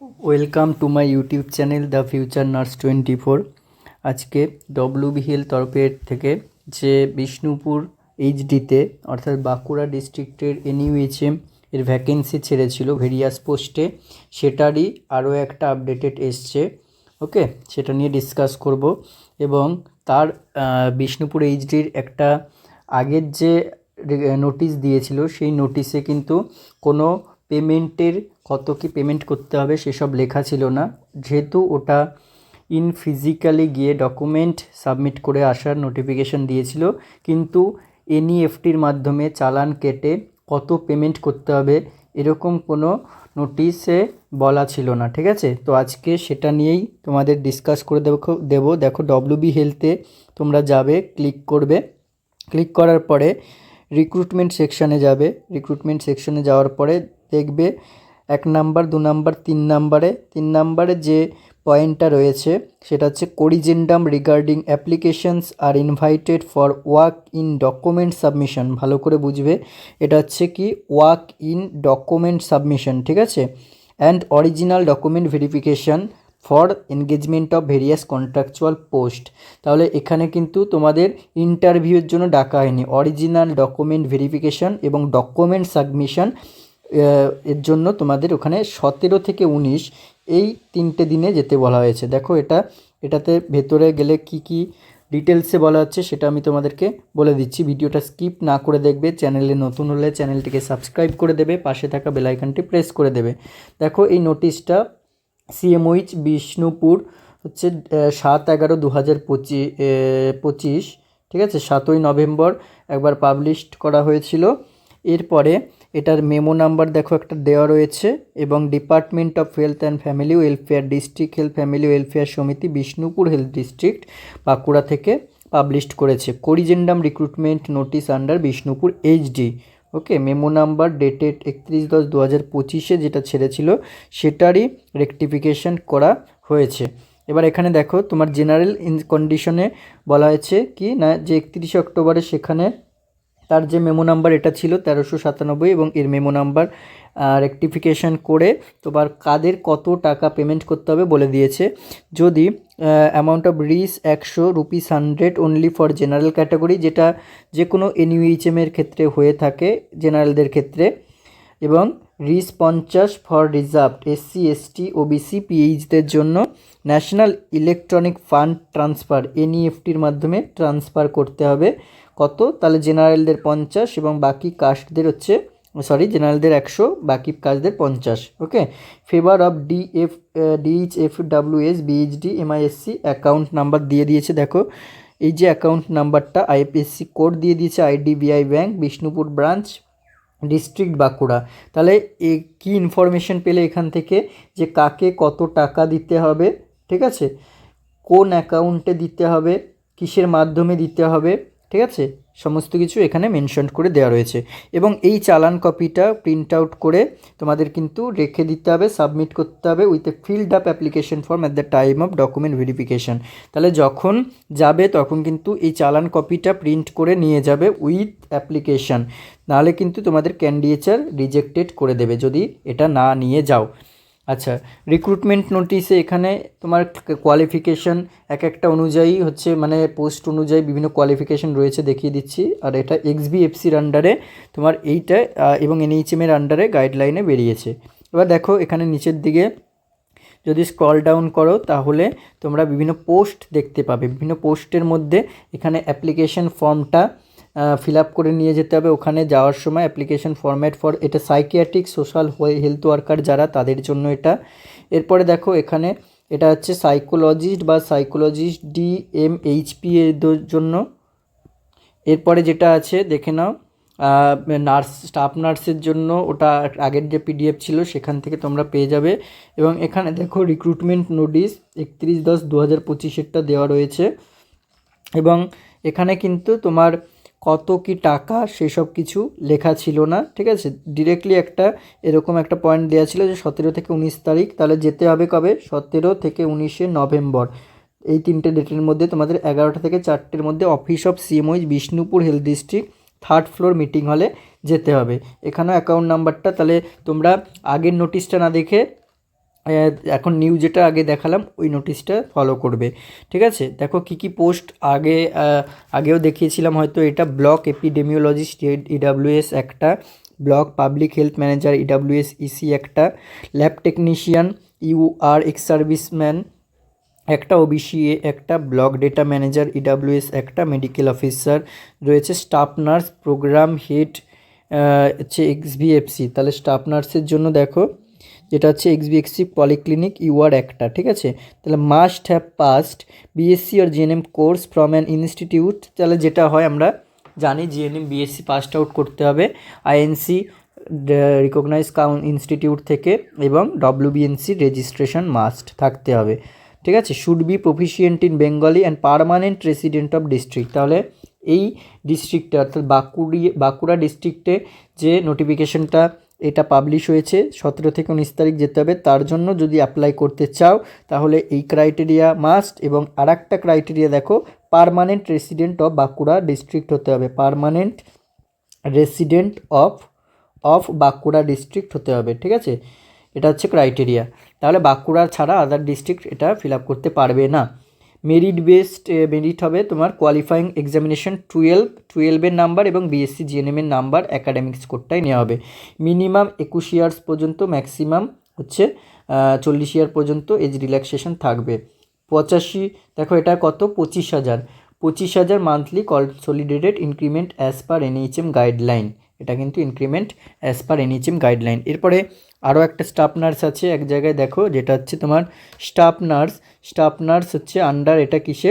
Welcome to my YouTube channel the future nurse twenty four আজকে ডব্লিউবিহিএল তরফের থেকে যে বিষ্ণুপুর এইচডিতে অর্থাৎ বাঁকুড়া ডিস্ট্রিক্টের এনইউএইচএম এর ভ্যাকেন্সি ছেড়েছিল ভেরিয়াস পোস্টে সেটারই আরও একটা আপডেটেড এসছে ওকে সেটা নিয়ে ডিসকাস করব এবং তার বিষ্ণুপুর এইচডির একটা আগের যে নোটিশ দিয়েছিল, সেই নোটিশে কিন্তু কোনো পেমেন্টের কত কি পেমেন্ট করতে হবে সেসব লেখা ছিল না। যেহেতু ওটা ইন ফিজিক্যালি গিয়ে ডকুমেন্ট সাবমিট করে আসার নোটিফিকেশন দিয়েছিল, কিন্তু এনইএফটির মাধ্যমে চালান কেটে কত পেমেন্ট করতে হবে এরকম কোনো নোটিশে বলা ছিল না, ঠিক আছে? তো আজকে সেটা নিয়েই তোমাদের ডিসকাস করে দেবো দেবো। দেখো ডব্লিউবি হেলথে তোমরা যাবে ক্লিক করবে। ক্লিক করার পরে রিক্রুটমেন্ট সেকশানে যাবে। রিক্রুটমেন্ট সেকশনে যাওয়ার পরে দেখবে এক নাম্বার, দু নাম্বার, তিন নাম্বারে। তিন নাম্বারে যে পয়েন্টটা রয়েছে, সেটা হচ্ছে corrigendum regarding applications are invited for walk in document submission ভালো করে বুঝবে। এটা হচ্ছে কি ওয়ার্ক ইন ডকুমেন্ট সাবমিশন ঠিক আছে? And original document verification for engagement of various contractual post তাহলে এখানে কিন্তু তোমাদের ইন্টারভিউর জন্য ডাকা হয়নি। অরিজিনাল ডকুমেন্ট ভেরিফিকেশন এবং ডকুমেন্ট সাবমিশন এর জন্য তোমাদের ওখানে সতেরো থেকে উনিশ এই তিনটে দিনে যেতে বলা হয়েছে। দেখো এটা, এটাতে ভেতরে গেলে কি কি ডিটেলসে বলা হচ্ছে সেটা আমি তোমাদেরকে বলে দিচ্ছি। ভিডিওটা স্কিপ না করে দেখবে, চ্যানেলে নতুন হলে চ্যানেলটিকে সাবস্ক্রাইব করে দেবে, পাশে থাকা বেলাইকানটি প্রেস করে দেবে। দেখো এই নোটিশটা সিএমওইচ বিষ্ণুপুর হচ্ছে সাত এগারো দু হাজার পঁচি পঁচিশ, ঠিক আছে? সাতই নভেম্বর একবার পাবলিশড করা হয়েছিল। এরপরে এটার মেমো নাম্বার দেখো একটা দেওয়া রয়েছে এবং department of health and family welfare district health family welfare সমিতি বিষ্ণুপুর হেলথ ডিস্ট্রিক্ট বাঁকুড়া থেকে পাবলিশড করেছে। Corrigendum recruitment notice under Bishnupur HD okay memo number dated একত্রিশ দশ দু হাজার পঁচিশে যেটা ছেড়েছিল, সেটারই রেকটিফিকেশন করা হয়েছে। এবার এখানে দেখো, তোমার জেনারেল ইন কন্ডিশনে বলা হয়েছে কি না, যে একত্রিশে অক্টোবরে সেখানে তার যে মেমো নাম্বার এটা ছিল তেরোশো সাতানব্বই এবং এর মেমো নাম্বার রেকটিফিকেশন করে তোমার কাদের কত টাকা পেমেন্ট করতে হবে বলে দিয়েছে। যদি অ্যামাউন্ট অফ রিস একশো rupees hundred only for general category যেটা যে কোনো এনইউএইচএম এর ক্ষেত্রে হয়ে থাকে জেনারেলদের ক্ষেত্রে, এবং রিস পঞ্চাশ for reserved SC ST OBC পিএইচদের জন্য ন্যাশনাল ইলেকট্রনিক ফান্ড ট্রান্সফার এনইএফটির মাধ্যমে ট্রান্সফার করতে হবে। কত? তাহলে জেনারেলদের পঞ্চাশ এবং বাকি কাস্টদের হচ্ছে সরি জেনারেলদের একশো, বাকি কাস্টদের পঞ্চাশ okay favour of DF DH F W S BHD MISC account number দিয়ে দিয়েছে, দেখো। এই যে অ্যাকাউন্ট নাম্বারটা আইপিএসসি কোড দিয়ে দিয়েছে IDBI bank Bishnupur branch district Bankura. তাহলে এ, কী ইনফরমেশন পেলে এখান থেকে? যে কাকে কত টাকা দিতে হবে, ঠিক আছে? কোন অ্যাকাউন্টে দিতে হবে, কিসের মাধ্যমে দিতে হবে ঠিক আছে? সমস্ত কিছু এখানে মেনশন করে দেওয়া রয়েছে। এবং এই চালান কপিটা প্রিন্ট আউট করে তোমাদের কিন্তু রেখে দিতে হবে সাবমিট করতে হবে with a filled up application form at the time of document verification তাহলে যখন যাবে তখন কিন্তু এই চালান কপিটা প্রিন্ট করে নিয়ে যাবে উইথ অ্যাপ্লিকেশন নাহলে কিন্তু তোমাদের ক্যান্ডিডেচার রিজেক্টেড করে দেবে যদি এটা না নিয়ে যাও। আচ্ছা রিক্রুটমেন্ট নোটিসে এখানে তোমার কোয়ালিফিকেশন এক একটা অনুযায়ী হচ্ছে মানে পোস্ট অনুযায়ী বিভিন্ন কোয়ালিফিকেশন রয়েছে দেখিয়ে দিচ্ছি। আর এটা এক্সবিএফসির আন্ডারে তোমার এইটা এবং এনএইচএম এর আন্ডারে গাইডলাইনে বেরিয়েছে। এবার দেখো এখানে নিচের দিকে যদি স্ক্রল ডাউন করো, তাহলে তোমরা বিভিন্ন পোস্ট দেখতে পাবে। বিভিন্ন পোস্টের মধ্যে এখানে অ্যাপ্লিকেশন ফর্মটা ফিল আপ করে নিয়ে যেতে হবে। ওখানে যাওয়ার সময় অ্যাপ্লিকেশন ফরম্যাট ফর এটা সাইকিয়াট্রিক সোশ্যাল হেলথ ওয়ার্কার যারা, তাদের জন্য এটা। এরপরে দেখো এখানে এটা হচ্ছে সাইকোলজিস্ট বা সাইকোলজিস্ট ডি এম এইচপি এর জন্য। এরপরে যেটা আছে, দেখে নাও নার্স স্টাফ নার্সের জন্য ওটা আগের যে পিডিএফ ছিল, সেখান থেকে তোমরা পেয়ে যাবে। এবং এখানে দেখো রিক্রুটমেন্ট নোটিশ একত্রিশ দশ দু হাজার পঁচিশেরটা দেওয়া রয়েছে। এবং এখানে কিন্তু তোমার কত কি টাকা সেসব কিছু লেখা ছিল না, ঠিক আছে? ডিরেক্টলি একটা এরকম একটা পয়েন্ট দেওয়া ছিল যে সতেরো থেকে উনিশ তারিখ, তাহলে যেতে হবে কবে? সতেরো থেকে উনিশে নভেম্বর। এই তিনটে ডেটের মধ্যে তোমাদের এগারোটা থেকে চারটের মধ্যে office of CMOH Bishnupur health district third floor meeting হলে যেতে হবে। এখানেও অ্যাকাউন্ট নাম্বারটা তাহলে তোমরা আগের নোটিশটা না দেখে এখন নিউ যেটা আগে দেখালাম, ওই নোটিশটা ফলো করবে। ঠিক আছে? দেখো কি কি পোস্ট আগে আগেও দেখিয়েছিলাম, হয়তো এটা ব্লক এপিডেমিওলজিস্ট ইডাব্লিউএস একটা block public health manager EWS EC একটা lab technician U R ex serviceman একটা ওবিসিএ একটা ব্লক ডেটা ম্যানেজার ইডাব্লিউএস একটা মেডিকেল অফিসার রয়েছে স্টাফ নার্স প্রোগ্রাম হেড হচ্ছে এক্সবিএফসি তাহলে স্টাফ নার্সের জন্য দেখো যেটা হচ্ছে এক্সবিএফসি পলিক্লিনিক ইউআর একটা, ঠিক আছে? তাহলে must have passed BSc R GNM course from an institute তাহলে যেটা হয় আমরা জানি জিএনএম বিএসসি পাসড আউট করতে হবে আইএনসি রিকগনাইজ কাউন ইনস্টিটিউট থেকে, এবং ডব্লিউবিএনসি রেজিস্ট্রেশন মাস্ট থাকতে হবে, ঠিক আছে? Should be proficient in Bengali and permanent resident of district তাহলে এই ডিস্ট্রিক্টে অর্থাৎ বাঁকুড়ি বাঁকুড়া ডিস্ট্রিক্টে যে নোটিফিকেশনটা এটা পাবলিশ হয়েছে, সতেরো থেকে উনিশ তারিখ যেতে হবে। তার জন্য যদি অ্যাপ্লাই করতে চাও, তাহলে এই ক্রাইটেরিয়া মাস্ট এবং আর একটা ক্রাইটেরিয়া দেখো permanent resident of Bankura district হতে হবে। Permanent resident of of Bankura district হতে হবে, ঠিক আছে? এটা হচ্ছে ক্রাইটেরিয়া তাহলে বাঁকুড়া ছাড়া আদার ডিস্ট্রিক্ট এটা ফিল আপ করতে পারবে না। মেরিট বেসড মেরিট হবে তোমার কোয়ালিফাইং এক্সামিনেশন টুয়েলভ টুয়েলভের নাম্বার এবং বিএসসি জিএনএম এর নাম্বার অ্যাকাডেমিক স্কোরটাই নেওয়া হবে। মিনিমাম একুশ ইয়ার্স পর্যন্ত ম্যাক্সিমাম হচ্ছে চল্লিশ ইয়ার পর্যন্ত এজ রিল্যাক্সেশন থাকবে। পঁচাশি, দেখো এটা কত? পঁচিশ হাজার। পঁচিশ হাজার monthly consolidated increment as per NHM guideline এটা কিন্তু increment as per NHM guideline এরপরে আরও একটা স্টাফ নার্স আছে, এক জায়গায় দেখো, যেটা হচ্ছে তোমার স্টাফ নার্স স্টাফ নার্স হচ্ছে আন্ডার এটা কিসে?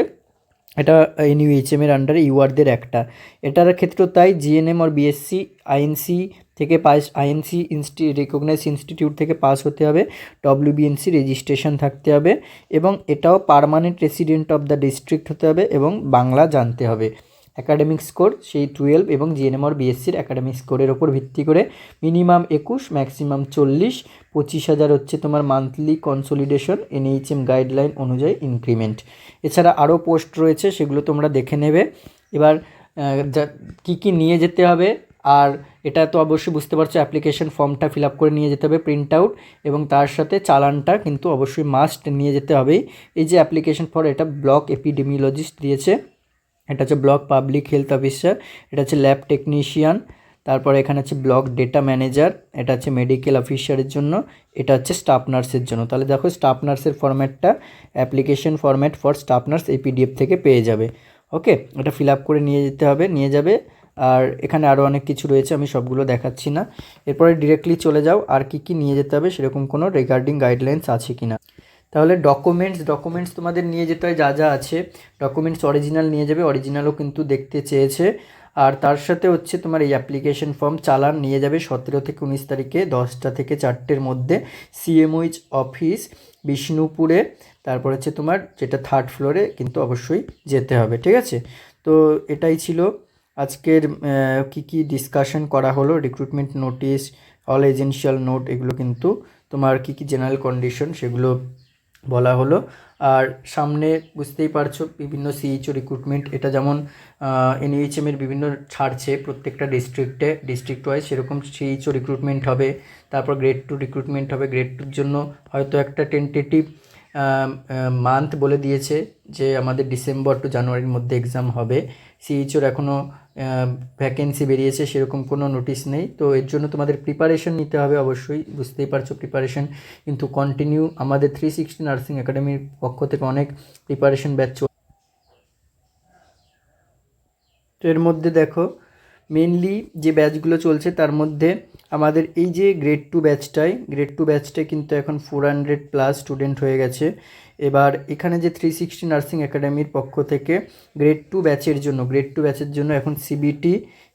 এটা এনইউএইচএম এর আন্ডারে ইউআরদের একটা। এটার ক্ষেত্রেও তাই জিএনএম আর বিএসসি আইএনসি থেকে পাস আইএনসি ইনস্টি রেকগনাইজ ইনস্টিটিউট থেকে পাস হতে হবে ডব্লিউবিএনসি রেজিস্ট্রেশন থাকতে হবে, এবং এটাও permanent resident of the district হতে হবে, এবং বাংলা জানতে হবে। অ্যাকাডেমিক স্কোর সেই টুয়েলভ এবং জিএনএম আর বিএসসির অ্যাকাডেমিক স্কোরের ওপর ভিত্তি করে মিনিমাম একুশ ম্যাক্সিমাম চল্লিশ, পঁচিশ হাজার হচ্ছে তোমার মান্থলি কনসোলিডেশন এনএইচএম গাইডলাইন অনুযায়ী ইনক্রিমেন্ট এছাড়া আরও পোস্ট রয়েছে, সেগুলো তোমরা দেখে নেবে। এবার কী কী নিয়ে যেতে হবে? আর এটা তো অবশ্যই বুঝতে পারছ অ্যাপ্লিকেশন ফর্মটা ফিল আপ করে নিয়ে যেতে হবে প্রিন্ট আউট এবং তার সাথে চালানটা কিন্তু অবশ্যই মাস্ট নিয়ে যেতে হবেই। এই যে অ্যাপ্লিকেশন ফর এটা ব্লক এপিডেমিওলজিস্ট দিয়েছে। এটা হচ্ছে ব্লক পাবলিক হেলথ অফিসার, এটা হচ্ছে ল্যাব টেকনিশিয়ান, তারপরে এখানে হচ্ছে ব্লক ডেটা ম্যানেজার, এটা হচ্ছে মেডিকেল অফিসারের জন্য, এটা হচ্ছে স্টাফ নার্সের জন্য। তাহলে দেখো স্টাফ নার্সের ফরম্যাটটা, application format for staff nurse এই পিডিএফ থেকে পেয়ে যাবে। ওকে, এটা ফিল আপ করে নিয়ে যেতে হবে, নিয়ে যাবে। আর এখানে আরও অনেক কিছু রয়েছে, আমি সবগুলো দেখাচ্ছি না। এরপরে ডিরেক্টলি চলে যাও, আর কি কি নিয়ে যেতে হবে সেরকম কোনো রিগার্ডিং গাইডলাইন্স আছে কি না তাহলে ডকুমেন্টস ডকুমেন্টস তোমাদের নিয়ে যেতে হয় যা যা আছে। ডকুমেন্টস অরিজিনাল নিয়ে যাবে অরিজিনালও কিন্তু দেখতে চেয়েছে। আর তার সাথে হচ্ছে তোমার এই অ্যাপ্লিকেশন ফর্ম চালান নিয়ে যাবে সতেরো থেকে উনিশ তারিখে, দশটা থেকে চারটের মধ্যে। সিএমওইচ অফিস বিষ্ণুপুরে, তারপর হচ্ছে তোমার যেটা থার্ড ফ্লোরে কিন্তু অবশ্যই যেতে হবে, ঠিক আছে? তো এটাই ছিল আজকের কি কি ডিসকাশন করা হলো রিক্রুটমেন্ট নোটিশ অল এজেন্সিয়াল নোট এগুলো কিন্তু তোমার কি কি জেনারেল কন্ডিশন সেগুলো বলা হলো। আর সামনে বুঝতেই পারছ বিভিন্ন সিএইচও রিক্রুটমেন্ট এটা যেমন এনইএইচএম এর বিভিন্ন ছাড়ছে প্রত্যেকটা ডিস্ট্রিক্টে ডিস্ট্রিক্ট ওয়াইজ সেরকম সিএইচও রিক্রুটমেন্ট হবে, তারপর গ্রেড টু রিক্রুটমেন্ট হবে গ্রেড টুর জন্য হয়তো একটা টেন্টেটিভ মান্থ বলে দিয়েছে যে আমাদের ডিসেম্বর টু জানুয়ারির মধ্যে এক্সাম হবে। সিএইচওর এখনও ভ্যাকেন্সি বেরিয়েছে, সেরকম কোনো নোটিশ নেই। তো এর জন্য তোমাদের প্রিপারেশন নিতে হবে অবশ্যই। বুঝতেই পারছ প্রিপারেশন কিন্তু কন্টিনিউ আমাদের থ্রি সিক্সটি নার্সিং একাডেমির পক্ষ থেকে অনেক প্রিপারেশন ব্যাচ তো এর মধ্যে দেখো মেনলি যে ব্যাচগুলো চলছে, তার মধ্যে আমাদের এই যে গ্রেড টু ব্যাচটাই গ্রেড টু ব্যাচটাই কিন্তু এখন ফোর হান্ড্রেড প্লাস স্টুডেন্ট হয়ে গেছে। এবার এখানে যে থ্রি সিক্সটি নার্সিং একাডেমির পক্ষ থেকে গ্রেড টু ব্যাচের জন্য গ্রেড টু ব্যাচের জন্য এখন সিবিটি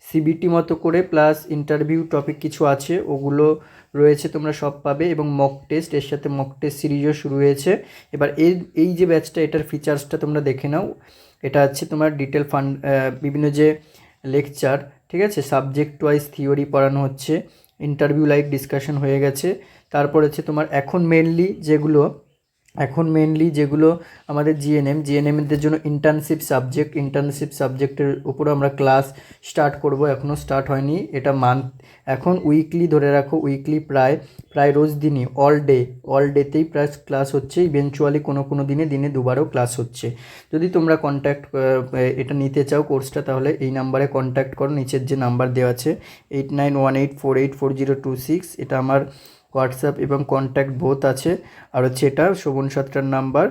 সিবিটি মতো করে প্লাস ইন্টারভিউ টপিক কিছু আছে, ওগুলো রয়েছে তোমরা সব পাবে এবং মক টেস্ট এর সাথে মক টেস্ট সিরিজও শুরু হয়েছে। এবার এই এই যে ব্যাচটা এটার ফিচার্সটা তোমরা দেখে নাও। এটা হচ্ছে তোমার ডিটেল ফান্ড বিভিন্ন যে লেকচার ঠিক আছে? সাবজেক্ট ওয়াইজ থিওরি পড়ানো হচ্ছে ইন্টারভিউ লাইক ডিসকাশন হয়ে গেছে। তারপর হচ্ছে তোমার এখন মেনলি যেগুলো এখন মেনলি যেগুলো আমাদের জিএনএম জিএনএমদের জন্য ইন্টার্নশিপ সাবজেক্ট ইন্টার্নশিপ সাবজেক্টের উপরে আমরা ক্লাস স্টার্ট করব এখনও স্টার্ট হয়নি, এটা মান্থ এখন উইকলি ধরে রাখো উইকলি প্রায় প্রায় রোজ দিনই অল ডে অল ডেতেই প্রায় ক্লাস হচ্ছে ইভেনচুয়ালি কোনো কোনো দিনে দিনে দুবারও ক্লাস হচ্ছে। যদি তোমরা কন্ট্যাক্ট এটা নিতে চাও কোর্সটা তাহলে এই নাম্বারে কন্ট্যাক্ট করো, নিচের যে নাম্বার দেওয়া আছে eight nine one eight four eight four zero two six এটা আমার হোয়াটসঅ্যাপ এবং কন্ট্যাক্ট বোথ আছে। আর হচ্ছে এটা শোভন সাতটার নাম্বার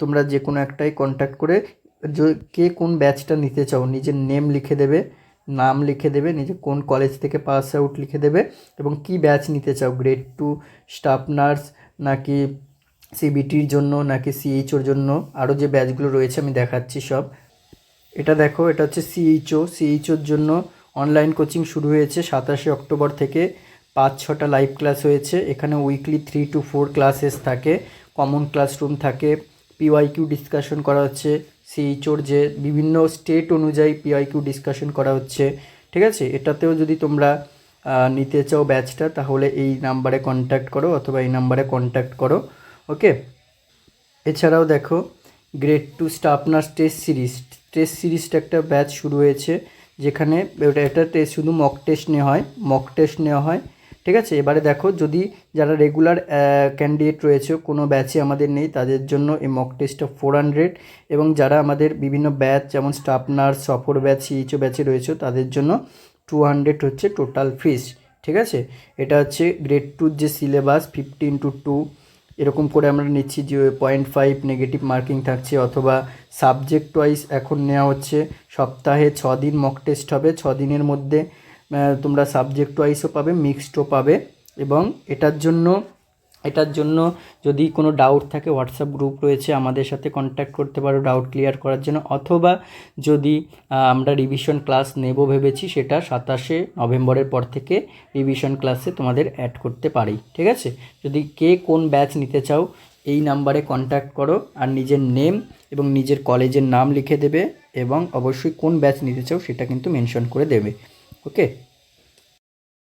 তোমরা যে কোনো একটাই কন্ট্যাক্ট করে কে কোন ব্যাচটা নিতে চাও, নিজের নেম লিখে দেবে, নাম লিখে দেবে, নিজে কোন কলেজ থেকে পাস আউট লিখে দেবে এবং কি ব্যাচ নিতে চাও গ্রেড টু স্টাফ নার্স নাকি সিবিটির জন্য নাকি সিএইচওর জন্য আরও যে ব্যাচগুলো রয়েছে আমি দেখাচ্ছি সব। এটা দেখো, এটা হচ্ছে সিএইচও সিএইচওর জন্য অনলাইন কোচিং শুরু হয়েছে সাতাশে অক্টোবর থেকে। পাঁচ ছটা লাইভ ক্লাস হয়েছে। এখানে weekly three to four classes থাকে। কমন ক্লাসরুম থাকে। পিওয়াইকিউ ডিসকাশন করা হচ্ছে। সিএইচওর যে বিভিন্ন স্টেট অনুযায়ী পিওয়াইকিউ ডিসকাশন করা হচ্ছে। ঠিক আছে? এটাতেও যদি তোমরা নিতে চাও ব্যাচটা তাহলে এই নাম্বারে কন্ট্যাক্ট করো অথবা এই নাম্বারে কন্ট্যাক্ট করো। ওকে এছাড়াও দেখো grade two staff nurse test series test সিরিজটা একটা ব্যাচ শুরু হয়েছে। যেখানে একটা টেস্ট শুধু মক টেস্ট নেওয়া হয়। মক টেস্ট নেওয়া হয়। ঠিক আছে? এবারে দেখো, যদি যারা রেগুলার ক্যান্ডিডেট রয়েছে, কোনো ব্যাচে আমাদের নেই, তাদের জন্য এই মক টেস্টটা ফোর হান্ড্রেড এবং যারা আমাদের বিভিন্ন ব্যাচ যেমন স্টাফ নার্স সফর ব্যাচ সিইচও ব্যাচে রয়েছে, তাদের জন্য টু হান্ড্রেড হচ্ছে টোটাল ফিস ঠিক আছে? এটা হচ্ছে গ্রেড টুর যে সিলেবাস ফিফটি ইন্টু টু এরকম করে আমরা নিচ্ছি যে পয়েন্ট ফাইভ নেগেটিভ মার্কিং থাকছে, অথবা সাবজেক্ট ওয়াইজ এখন নেওয়া হচ্ছে সপ্তাহে ছ দিন মক টেস্ট হবে ছ দিনের মধ্যে তোমরা সাবজেক্ট ওয়াইজও পাবে মিক্সডও পাবে এবং এটার জন্য এটার জন্য যদি কোনো ডাউট থাকে হোয়াটসঅ্যাপ গ্রুপ রয়েছে, আমাদের সাথে কন্ট্যাক্ট করতে পারো ডাউট ক্লিয়ার করার জন্য। অথবা যদি আমরা রিভিশন ক্লাস নেব ভেবেছি, সেটা সাতাশে নভেম্বরের পর থেকে রিভিশন ক্লাসে তোমাদের অ্যাড করতে পারি, ঠিক আছে? যদি কে কোন ব্যাচ নিতে চাও, এই নাম্বারে কন্ট্যাক্ট করো আর নিজের নেম এবং নিজের কলেজের নাম লিখে দেবে এবং অবশ্যই কোন ব্যাচ নিতে চাও, সেটা কিন্তু মেনশন করে দেবে। ওকে